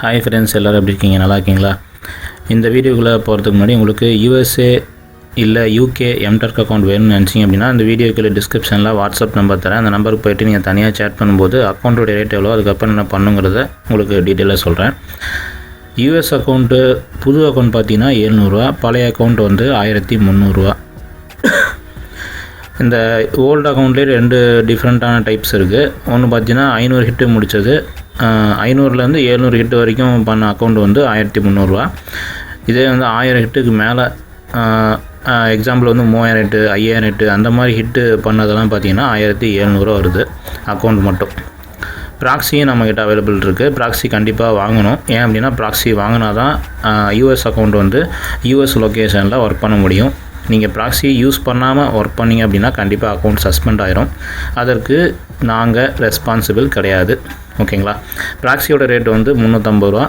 Hi friends எல்லோரும் எப்படி இருக்கீங்க? நல்லா இருக்கீங்களா? இந்த வீடியோக்குள்ளே போகிறதுக்கு முன்னாடி உங்களுக்கு யூஎஸ்ஏ இல்லை யூகே எம்டர்க் அக்கௌண்ட் வேணும்னு நினச்சிங்க அப்படின்னா அந்த வீடியோக்குள்ள டிஸ்கிரிப்ஷனில் வாட்ஸ்அப் நம்பர் தரேன். அந்த நம்பருக்கு போயிட்டு நீங்கள் தனியாக சேட் பண்ணும்போது அக்கௌண்ட்டோட ரேட் எவ்வளோ அதுக்கப்புறம் என்ன பண்ணுங்கிறத உங்களுக்கு டீட்டெயிலாக சொல்கிறேன் யூஎஸ் அக்கௌண்ட்டு புது அக்கௌண்ட் பார்த்தீங்கன்னா எழுநூறுவா பழைய அக்கௌண்ட் வந்து ஆயிரத்தி முந்நூறுரூவா இந்த ஓல்டு அக்கௌண்ட்லேயே ரெண்டு டிஃப்ரெண்ட்டான டைப்ஸ் இருக்குது ஒன்று பார்த்தீங்கன்னா ஐநூறு ஹிட்டு முடித்தது ஐநூறுலேருந்து ஏழ்நூறு ஹிட்டு வரைக்கும் பண்ண அக்கௌண்ட் வந்து ஆயிரத்தி முந்நூறுரூவா இதே வந்து ஆயிரம் ஹிட்டுக்கு மேலே எக்ஸாம்பிள் வந்து மூவாயிரம் ஹிட்டு ஐயாயிரம் ஹிட்டு அந்த மாதிரி ஹிட்டு பண்ணதெல்லாம் பார்த்தீங்கன்னா ஆயிரத்தி எழுநூறுவா வருது அக்கௌண்ட் மட்டும். ப்ராக்ஸியும் நம்மக்கிட்ட அவைலபிள் இருக்குது ப்ராக்ஸி கண்டிப்பாக வாங்கணும். ஏன் அப்படின்னா ப்ராக்ஸி வாங்கினா தான் யூஎஸ் அக்கௌண்ட் வந்து யூஎஸ் லொக்கேஷனில் ஒர்க் பண்ண முடியும். நீங்கள் ப்ராக்ஸி யூஸ் பண்ணாமல் ஒர்க் பண்ணீங்க அப்படின்னா கண்டிப்பாக அக்கௌண்ட் சஸ்பெண்ட் ஆயிரும். அதற்கு நாங்கள் ரெஸ்பான்சிபிள் கிடையாது. ஓகேங்களா ப்ராக்ஸியோட ரேட் வந்து முந்நூற்றம்பது ரூபா.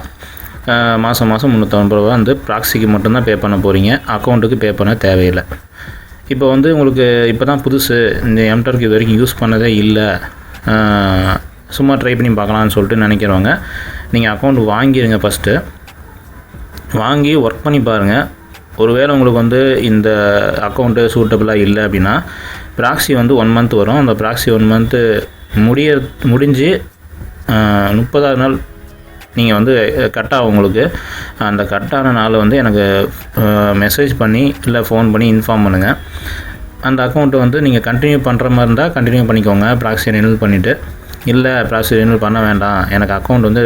மாதம் மாதம் முந்நூற்றம்பது ரூபா வந்து ப்ராக்ஸிக்கு மட்டும்தான் பே பண்ண போகிறீங்க அக்கௌண்ட்டுக்கு பே பண்ண தேவையில்லை. இப்போ வந்து உங்களுக்கு இப்போ தான் புதுசு. இந்த எம்டர்க்கு இது வரைக்கும் யூஸ் பண்ணதே இல்லை. சும்மா ட்ரை பண்ணி பார்க்கலான்னு சொல்லிட்டு நினைக்கிறவங்க நீங்கள் அக்கௌண்ட் வாங்கிடுங்க ஃபஸ்ட்டு வாங்கி ஒர்க் பண்ணி பாருங்கள் ஒருவேளை உங்களுக்கு வந்து இந்த அக்கௌண்ட்டு சூட்டபிளாக இல்லை அப்படின்னா ப்ராக்ஸி வந்து ஒன் மந்த் வரும். அந்த ப்ராக்ஸி ஒன் மந்த்து முடிய முடிஞ்சு முப்பதாவது நாள் நீங்கள் வந்து கட் ஆகும் உங்களுக்கு. அந்த கட்டான நாள் வந்து எனக்கு மெசேஜ் பண்ணி இல்லை ஃபோன் பண்ணி இன்ஃபார்ம் பண்ணுங்கள் அந்த அக்கௌண்ட்டை வந்து நீங்கள் கண்டினியூ பண்ணுற மாதிரி இருந்தால் கண்டினியூ பண்ணிக்கோங்க. ப்ராக்ஸி ரினியூல் பண்ணிவிட்டு இல்லை ப்ராக்ஸி ரினியூல் பண்ண வேண்டாம். எனக்கு அக்கௌண்ட் வந்து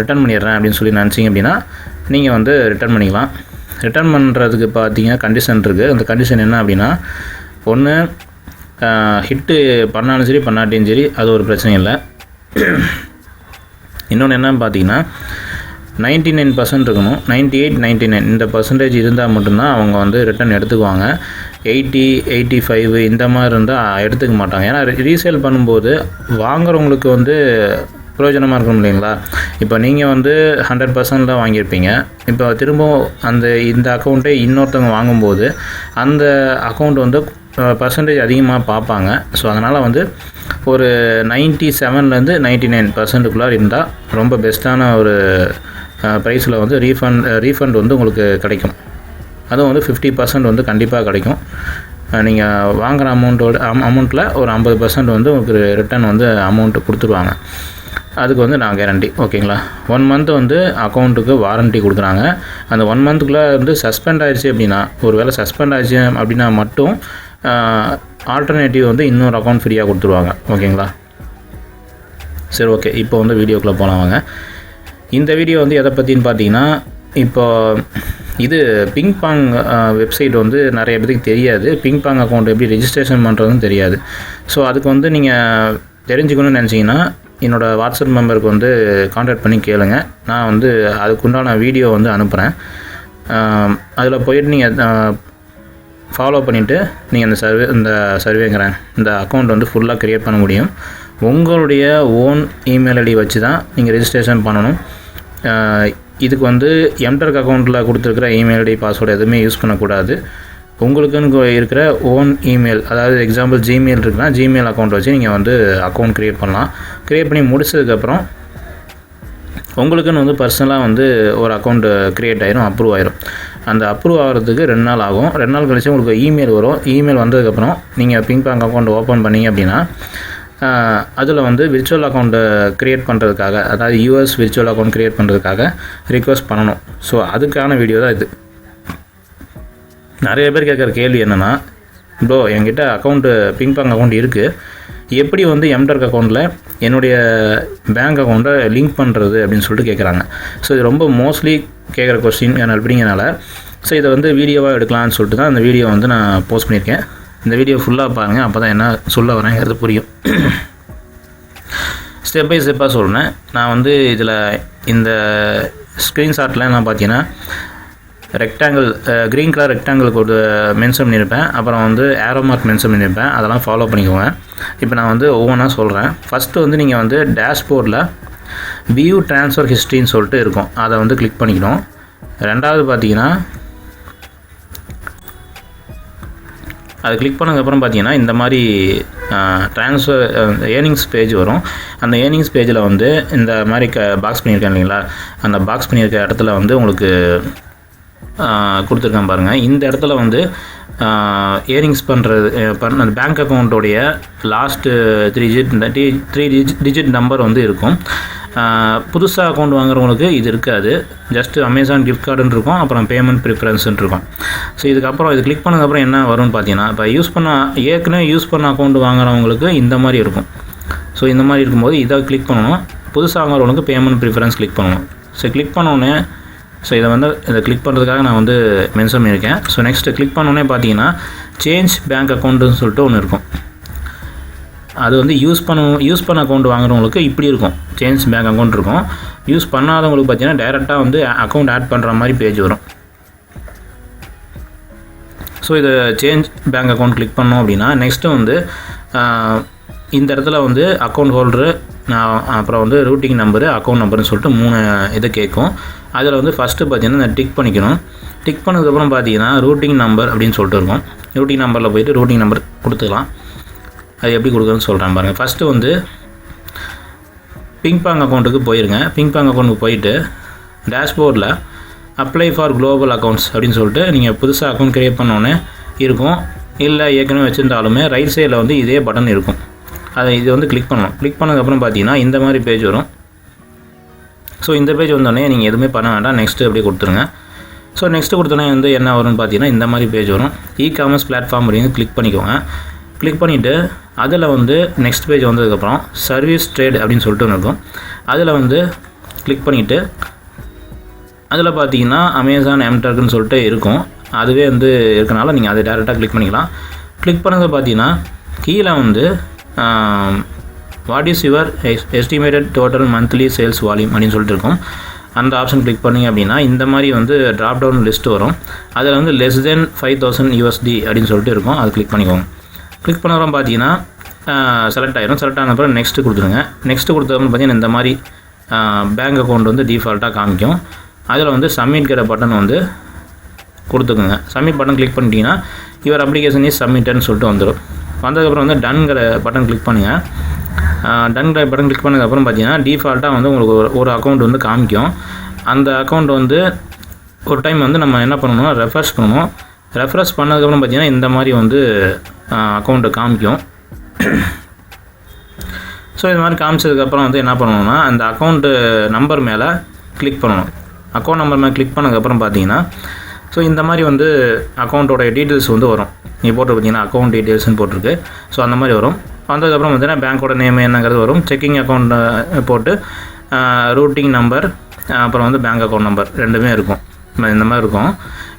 ரிட்டர்ன் பண்ணிடுறேன் அப்படின்னு சொல்லி நினச்சிங்க அப்படின்னா நீங்கள் வந்து ரிட்டர்ன் பண்ணிக்கலாம். ரிட்டர்ன் பண்ணுறதுக்கு பார்த்தீங்கன்னா கண்டிஷன் இருக்குது அந்த கண்டிஷன் என்ன அப்படின்னா ஒன்று ஹிட்டு பண்ணாலும் சரி பண்ணாட்டியும் சரி அது ஒரு பிரச்சனையும் இல்லை. இன்னொன்று என்னன்னு பார்த்தீங்கன்னா நைன்ட்டி நைன் பர்சன்ட் இருக்கணும். நைன்ட்டி எயிட் நைன்ட்டி நைன் இந்த பர்சன்டேஜ் இருந்தால் மட்டும்தான் அவங்க வந்து ரிட்டர்ன் எடுத்துக்குவாங்க. எயிட்டி எயிட்டி ஃபைவ் இந்த மாதிரி இருந்தால் எடுத்துக்க மாட்டாங்க. ஏன்னா ரீசேல் பண்ணும்போது வாங்குறவங்களுக்கு வந்து பிரயோஜனமாக இருக்கணும் இல்லைங்களா? இப்போ நீங்கள் வந்து ஹண்ட்ரட் பர்சன்டில் வாங்கியிருப்பீங்க. இப்போ திரும்பவும் அந்த இந்த அக்கௌண்ட்டை இன்னொருத்தவங்க வாங்கும்போது அந்த அக்கௌண்ட் வந்து பர்சன்டேஜ் அதிகமாக பார்ப்பாங்க. ஸோ அதனால் வந்து ஒரு நைன்ட்டி செவன்லேருந்து நைன்ட்டி நைன் பர்சன்ட்டுக்குள்ளார இருந்தால் ரொம்ப பெஸ்ட்டான ஒரு ப்ரைஸில் வந்து ரீஃபண்ட் ரீஃபண்ட் வந்து உங்களுக்கு கிடைக்கும். அதுவும் வந்து ஃபிஃப்டி பர்சன்ட் வந்து கண்டிப்பாக கிடைக்கும். நீங்கள் வாங்குகிற அமௌண்ட்டோட அம் அமௌண்ட்டில் ஒரு ஐம்பது பர்சன்ட் வந்து உங்களுக்கு ரிட்டர்ன் வந்து அமௌண்ட்டு கொடுத்துருவாங்க. அதுக்கு வந்து நான் கேரண்டி ஓகேங்களா ஒன் மந்த் வந்து அக்கௌண்ட்டுக்கு வாரண்ட்டி கொடுக்குறாங்க. அந்த ஒன் மந்த்துக்குள்ளே வந்து சஸ்பெண்ட் ஆயிடுச்சு அப்படின்னா ஒரு வேளை சஸ்பெண்ட் ஆயிடுச்சு அப்படின்னா மட்டும் ஆல்டர்னேட்டிவ் வந்து இன்னொரு அக்கௌண்ட் ஃப்ரீயாக கொடுத்துருவாங்க. ஓகேங்களா சரி ஓகே இப்போ வந்து வீடியோக்குள்ளே போகலாம் வாங்க. இந்த வீடியோ வந்து எதை பற்றின்னு பார்த்தீங்கன்னா இப்போ இது பிங்பாங் வெப்சைட் வந்து நிறைய பேருக்கு தெரியாது. பிங்பாங் அக்கௌண்ட் எப்படி ரெஜிஸ்ட்ரேஷன் பண்ணுறதுன்னு தெரியாது. ஸோ அதுக்கு வந்து நீங்கள் தெரிஞ்சுக்கணும்னு நினச்சிங்கன்னா என்னோடய வாட்ஸ்அப் மெம்பருக்கு வந்து காண்டாக்ட் பண்ணி கேளுங்க. நான் வந்து அதுக்குண்டான வீடியோ வந்து அனுப்புகிறேன் அதில் போயிட்டு நீங்கள் ஃபாலோ பண்ணிவிட்டு நீங்கள் இந்த சர்வே இந்த சர்வேங்கிறேன் இந்த அக்கௌண்ட் வந்து ஃபுல்லாக க்ரியேட் பண்ண முடியும். உங்களுடைய ஓன் இமெயில் ஐடி வச்சு தான் நீங்கள் ரெஜிஸ்ட்ரேஷன் பண்ணணும் இதுக்கு வந்து எம்டர்க் அக்கௌண்ட்டில் கொடுத்துருக்குற இமெயில் ஐடி பாஸ்வேர்டு எதுவுமே யூஸ் பண்ணக்கூடாது. உங்களுக்குன்னு இருக்கிற ஓன் இமெயில் அதாவது எக்ஸாம்பிள் ஜிமெயில் இருக்குன்னா ஜிமெயில் அக்கௌண்ட் வச்சு நீங்கள் வந்து அக்கௌண்ட் க்ரியேட் பண்ணலாம். க்ரியேட் பண்ணி முடிச்சதுக்கப்புறம் உங்களுக்குன்னு வந்து பர்சனலாக வந்து ஒரு அக்கௌண்ட் க்ரியேட் ஆயிரும் அப்ரூவ் ஆயிரும். அந்த அப்ரூவ் ஆகிறதுக்கு ரெண்டு நாள் ஆகும். ரெண்டு நாள் கழிச்சு உங்களுக்கு இமெயில் வரும். இமெயில் வந்ததுக்கப்புறம் நீங்கள் பிங்க் பேங்க் அக்கௌண்ட் ஓப்பன் பண்ணீங்க அப்படின்னா அதில் வந்து விர்ச்சுவல் அக்கௌண்ட்டை க்ரியேட் பண்ணுறதுக்காக அதாவது யூஎஸ் விர்ச்சுவல் அக்கௌண்ட் க்ரியேட் பண்ணுறதுக்காக ரிக்வஸ்ட் பண்ணணும். ஸோ அதுக்கான வீடியோ தான் இது. நிறைய பேர் கேட்குற கேள்வி என்னென்னா ப்ரோ என்கிட்ட அக்கௌண்ட்டு பிங்க் அக்கௌண்ட் இருக்குது எப்படி வந்து எம்டர்க் அக்கௌண்ட்டில் என்னுடைய பேங்க் அக்கௌண்ட்டை லிங்க் பண்ணுறது அப்படின்னு சொல்லிட்டு கேட்குறாங்க. ஸோ இது ரொம்ப மோஸ்ட்லி கேட்குற கொஸ்டின் அப்படிங்கிறனால ஸோ இதை வந்து வீடியோவாக எடுக்கலாம்னு சொல்லிட்டு தான் அந்த வீடியோ வந்து நான் போஸ்ட் பண்ணியிருக்கேன். இந்த வீடியோ ஃபுல்லாக பாருங்கள் அப்போ தான் என்ன சொல்ல வரேங்கிறது புரியும். ஸ்டெப் பை ஸ்டெப்பாக சொல்கிறேன் நான் வந்து இதில் இந்த ஸ்க்ரீன்ஷாட்லாம் நான் பார்த்தீங்கன்னா ரெக்டாங்கிள் க்ரீன் கலர் ரெக்டாங்கிள் ஒரு மென்ஷன் பண்ணியிருப்பேன். அப்புறம் வந்து ஏரோ மார்க் மென்ஷன் பண்ணியிருப்பேன். அதெல்லாம் ஃபாலோ பண்ணிக்கோங்க. இப்போ நான் வந்து ஒவ்வொன்றா சொல்கிறேன் ஃபஸ்ட்டு வந்து நீங்கள் வந்து டேஷ்போர்டில் வியூ ட்ரான்ஸ்ஃபர் ஹிஸ்ட்ரின்னு சொல்லிட்டு இருக்கும். அதை வந்து கிளிக் பண்ணிக்கணும். ரெண்டாவது பார்த்தீங்கன்னா அதை கிளிக் பண்ணதுக்கப்புறம் பார்த்தீங்கன்னா இந்த மாதிரி ட்ரான்ஸ்ஃபர் ஏர்னிங்ஸ் பேஜ் வரும். அந்த ஏர்னிங்ஸ் பேஜில் வந்து இந்த மாதிரி க பாக்ஸ் பண்ணியிருக்கேன் இல்லைங்களா? அந்த பாக்ஸ் பண்ணியிருக்க இடத்துல வந்து உங்களுக்கு கொடுத்துருக்கேன் பாருங்கள் இந்த இடத்துல வந்து ஏர்னிங்ஸ் பண்ணுறது பண்ண அந்த bank அக்கௌண்ட்டோடைய last three digit three digit digit number வந்து இருக்கும். புதுசாக அக்கௌண்ட் வாங்குறவங்களுக்கு இது இருக்காது. ஜஸ்ட்டு அமேசான் கிஃப்ட் கார்டுன்னு இருக்கும் அப்புறம் பேமெண்ட் ப்ரிஃபரன்ஸ்னு இருக்கும். ஸோ இதுக்கப்புறம் இது கிளிக் பண்ணதுக்கப்புறம் என்ன வரும்னு பார்த்தீங்கன்னா இப்போ யூஸ் பண்ண ஏற்கனவே யூஸ் பண்ண அக்கௌண்ட் வாங்குறவங்களுக்கு இந்த மாதிரி இருக்கும். ஸோ இந்த மாதிரி இருக்கும்போது இதை கிளிக் பண்ணணும். புதுசாக வாங்குறவங்களுக்கு பேமெண்ட் ப்ரிஃபரன்ஸ் கிளிக் பண்ணணும். ஸோ கிளிக் பண்ணோடனே ஸோ இதை வந்து இதை கிளிக் பண்ணுறதுக்காக நான் வந்து மென்ஷன் பண்ணியிருக்கேன். ஸோ நெக்ஸ்ட்டு கிளிக் பண்ணோன்னே பார்த்தீங்கன்னா சேஞ்ச் பேங்க் அக்கௌண்ட்டுன்னு சொல்லிட்டு ஒன்று இருக்கும். அது வந்து யூஸ் பண்ண யூஸ் பண்ண அக்கௌண்ட் வாங்குறவங்களுக்கு இப்படி இருக்கும். சேஞ்ச் பேங்க் அக்கௌண்ட் இருக்கும். யூஸ் பண்ணாதவங்களுக்கு பார்த்தீங்கன்னா டேரெக்டாக வந்து அக்கௌண்ட் ஆட் பண்ணுற மாதிரி பேஜ் வரும். ஸோ இதை சேஞ்ச் பேங்க் அக்கௌண்ட் கிளிக் பண்ணோம் அப்படின்னா நெக்ஸ்ட்டு வந்து இந்த இடத்துல வந்து அக்கௌண்ட் ஹோல்டரு அப்புறம் வந்து ரூட்டிங் நம்பரு அக்கௌண்ட் நம்பர்னு சொல்லிட்டு மூணு இதை கேட்கும். அதில் வந்து ஃபஸ்ட்டு பார்த்தீங்கன்னா இந்த டிக் பண்ணிக்கணும். டிக் பண்ணதுக்கப்புறம் பார்த்தீங்கன்னா ரூட்டிங் நம்பர் அப்படின்னு சொல்லிட்டு இருக்கும். ரூட்டிங் நம்பரில் போயிட்டு ரூட்டிங் நம்பர் கொடுத்துக்கலாம். அது எப்படி கொடுக்குறதுன்னு சொல்கிறேன் பாருங்கள் ஃபஸ்ட்டு வந்து பிங்பாங் அக்கௌண்ட்டுக்கு போயிருங்க. பிங்பாங் அக்கௌண்ட்டுக்கு போயிட்டு டேஷ்போர்டில் அப்ளை ஃபார் குளோபல் அக்கௌண்ட்ஸ் அப்படின்னு சொல்லிட்டு நீங்கள் புதுசாக அக்கௌண்ட் க்ரியேட் பண்ணோன்னே இருக்கும். இல்லை ஏற்கனவே வச்சுருந்தாலுமே ரைட் சைடில் வந்து இதே பட்டன் இருக்கும். அதை இது வந்து கிளிக் பண்ணணும். கிளிக் பண்ணதுக்கப்புறம் பார்த்தீங்கன்னா இந்த மாதிரி பேஜ் வரும். ஸோ இந்த பேஜ் வந்தோடனே நீங்கள் எதுவுமே பண்ண வேண்டாம். நெக்ஸ்ட்டு அப்படியே கொடுத்துருங்க. ஸோ நெக்ஸ்ட்டு கொடுத்தோன்னே வந்து என்ன வரும்னு பார்த்தீங்கன்னா இந்த மாதிரி பேஜ் வரும். இ காமர்ஸ் பிளாட்ஃபார்ம் அப்படின்னு கிளிக் பண்ணிக்கோங்க. கிளிக் பண்ணிவிட்டு அதில் வந்து நெக்ஸ்ட் பேஜ் வந்ததுக்கப்புறம் சர்வீஸ் ட்ரேட் அப்படின்னு சொல்லிட்டு ஒன்று இருக்கும். அதில் வந்து கிளிக் பண்ணிவிட்டு அதில் பார்த்தீங்கன்னா அமேசான் எம்டர்க்குன்னு சொல்லிட்டு இருக்கும். அதுவே வந்து இருக்கனால நீங்கள் அதை டேரெக்டாக கிளிக் பண்ணிக்கலாம். கிளிக் பண்ணது பார்த்தீங்கன்னா கீழே வந்து what is your estimated total monthly sales volume அப்படின்னு சொல்லிட்டு இருக்கும். அந்த ஆப்ஷன் கிளிக் பண்ணிங்க அப்படின்னா இந்த மாதிரி வந்து ட்ராப் டவுன் லிஸ்ட் வரும். அதில் வந்து less then five thousand USD அப்படின்னு சொல்லிட்டு இருக்கும். அது கிளிக் பண்ணிக்கோங்க. கிளிக் பண்ணுறோம் பார்த்தீங்கன்னா செலக்ட் ஆகிரும் செலக்ட் ஆன அப்புறம் நெக்ஸ்ட்டு கொடுத்துருங்க. நெக்ஸ்ட்டு கொடுத்தப்பறம் பார்த்தீங்கன்னா இந்த மாதிரி பேங்க் அக்கௌண்ட் வந்து டிஃபால்ட்டாக காமிக்கும். அதில் வந்து சப்மிட்கிற பட்டன் வந்து கொடுத்துக்குங்க. சப்மிட் பட்டன் கிளிக் பண்ணிட்டீங்கன்னா யுவர் அப்ளிகேஷன் இஸ் சப்மிட்டன்னு சொல்லிட்டு வந்துடும் வந்ததுக்கப்புறம் வந்து டன்கிற பட்டன் கிளிக் பண்ணுங்கள் டன்கிற பட்டன் கிளிக் பண்ணதுக்கப்புறம் பார்த்தீங்கன்னா டிஃபால்ட்டாக வந்து உங்களுக்கு ஒரு அக்கௌண்ட் வந்து காமிக்கும். அந்த அக்கௌண்ட் வந்து ஒரு டைம் வந்து நம்ம என்ன பண்ணணும்? ரெஃப்ரெஷ் பண்ணணும். ரெஃப்ரெஷ் பண்ணதுக்கப்புறம் பார்த்தீங்கன்னா இந்த மாதிரி வந்து அக்கௌண்ட்டை காமிக்கும். ஸோ இது மாதிரி காமிச்சதுக்கப்புறம் வந்து என்ன பண்ணணும்னா அந்த அக்கௌண்ட்டு நம்பர் மேலே கிளிக் பண்ணணும். அக்கௌண்ட் நம்பர் மேலே கிளிக் பண்ணதுக்கப்புறம் பார்த்தீங்கன்னா ஸோ இந்த மாதிரி வந்து அக்கௌண்ட்டோடைய டீட்டெயில்ஸ் வந்து வரும். நீங்கள் போட்டு பார்த்தீங்கன்னா அக்கௌண்ட் டீட்டெயில்ஸ்னு போட்டிருக்கு. ஸோ அந்த மாதிரி வரும். வந்ததுக்கப்புறம் பார்த்தீங்கன்னா பேங்க்கோட நேம் என்னங்கிறது வரும். செக்கிங் அக்கௌண்ட் போட்டு ரூட்டிங் நம்பர் அப்புறம் வந்து பேங்க் அக்கௌண்ட் நம்பர் ரெண்டுமே இருக்கும். இந்த மாதிரி இருக்கும்.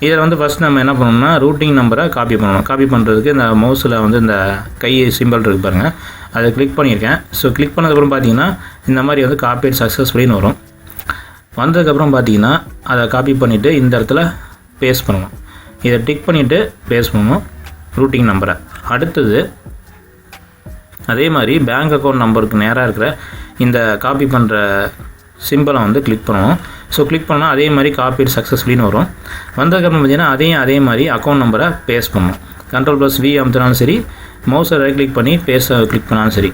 இதில் வந்து ஃபஸ்ட் நம்ம என்ன பண்ணணும்னா ரூட்டிங் நம்பரை காப்பி பண்ணணும். காப்பி பண்ணுறதுக்கு இந்த மவுஸில் வந்து இந்த கை சிம்பிள் இருக்குது பாருங்கள் அதை கிளிக் பண்ணியிருக்கேன். ஸோ கிளிக் பண்ணதுக்கப்புறம் பார்த்தீங்கன்னா இந்த மாதிரி வந்து காப்பீட் சக்ஸஸ்ஃபுல்லின்னு வரும். வந்ததுக்கப்புறம் பார்த்தீங்கன்னா அதை காப்பி பண்ணிவிட்டு இந்த இடத்துல பேஸ்ட் பண்ணணும். இதை டிக் பண்ணிவிட்டு பேஸ்ட் பண்ணணும் ரூட்டிங் நம்பரை அடுத்தது அதே மாதிரி பேங்க் அக்கௌண்ட் நம்பருக்கு நேராக இருக்கிற இந்த காப்பி பண்ணுற சிம்பிளை வந்து கிளிக் பண்ணுவோம் ஸோ கிளிக் பண்ணால் அதே மாதிரி காப்பீடு சக்ஸஸ்ஃபுல்லின்னு வரும். வந்ததுக்கப்புறம் பார்த்தீங்கன்னா அதையும் அதே மாதிரி அக்கௌண்ட் நம்பரை பேஸ்ட் பண்ணும் கண்ட்ரோல் ப்ளஸ் வி அமுத்தினாலும் சரி மவுஸை ரைட் கிளிக் பண்ணி பேஸ்ட்டை கிளிக் பண்ணாலும் சரி.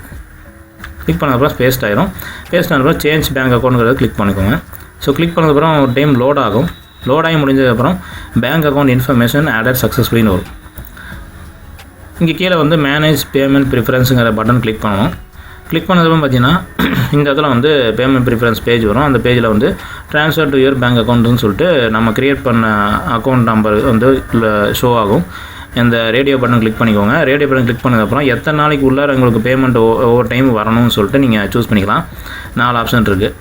கிளிக் பண்ணதுக்கப்புறம் பேஸ்ட் ஆயிரும். பேஸ்ட் ஆனதுக்கப்புறம் சேஞ்ச் பேங்க் அக்கௌண்ட்ங்கிறத கிளிக் பண்ணிக்கோங்க. ஸோ கிளிக் பண்ணதுக்கப்புறம் ஒரு டைம் லோட் ஆகும். லோட் ஆகி முடிஞ்சதுக்கப்புறம் பேங்க் அக்கௌண்ட் இன்ஃபர்மேஷன் ஆடட் சக்ஸஸ்ஃபுல்லின்னு வரும். இங்கே கீழே வந்து மேனேஜ் பேமெண்ட் ப்ரிஃபரன்ஸுங்கிற பட்டன் கிளிக் பண்ணணும். கிளிக் பண்ணதுக்கப்புறம் பார்த்தீங்கன்னா இந்த இடத்துல வந்து பேமெண்ட் ப்ரிஃபரன்ஸ் பேஜ் வரும். அந்த பேஜில் வந்து ட்ரான்ஸ்ஃபர் டு யுவர் பேங்க் அக்கௌண்ட்டுன்னு சொல்லிட்டு நம்ம க்ரியேட் பண்ண அக்கௌண்ட் நம்பர் வந்து ஷோ ஆகும். இந்த ரேடியோ பட்டன் கிளிக் பண்ணிக்கோங்க. ரேடியோ பட்டன் கிளிக் பண்ணதுக்கப்புறம் எத்தனை நாளைக்கு உள்ளார உங்களுக்கு பேமெண்ட் ஒவ்வொரு டைம் வரணும்னு சொல்லிட்டு நீங்கள் சூஸ் பண்ணிக்கலாம். நாலு ஆப்ஷன் இருக்குது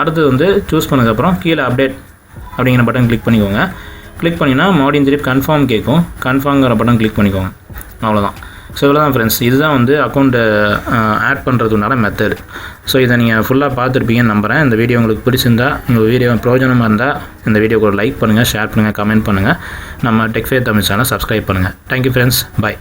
அடுத்தது வந்து சூஸ் பண்ணதுக்கப்புறம் கீழே அப்டேட் அப்படிங்கிற பட்டன் கிளிக் பண்ணிக்கோங்க. கிளிக் பண்ணிங்கன்னா மறுபடியும் திருப்பி கன்ஃபார்ம் கேட்கும். கன்ஃபார்ம்ங்கிற பட்டன் கிளிக் பண்ணிக்கோங்க. அவ்வளோதான் ஸோ இவ்வளோ தான் ஃப்ரெண்ட்ஸ் இதுதான் வந்து அக்கௌண்ட்டை ஆட் பண்ணுறதுனால மெத்தட் ஸோ இதை நீங்கள் ஃபுல்லாக பார்த்துருப்பீங்கன்னு நம்புகிறேன் இந்த வீடியோ உங்களுக்கு பிடிச்சிருந்தா உங்கள் வீடியோ பிரயோஜனமாக இருந்தால் இந்த வீடியோக்கு ஒரு லைக் பண்ணுங்கள் ஷேர் பண்ணுங்கள் கமெண்ட் பண்ணுங்கள் நம்ம டெக்ஃபே தமிழ் சேனல் சப்ஸ்கிரைப் பண்ணுங்கள் தேங்க்யூ ஃப்ரெண்ட்ஸ் பாய்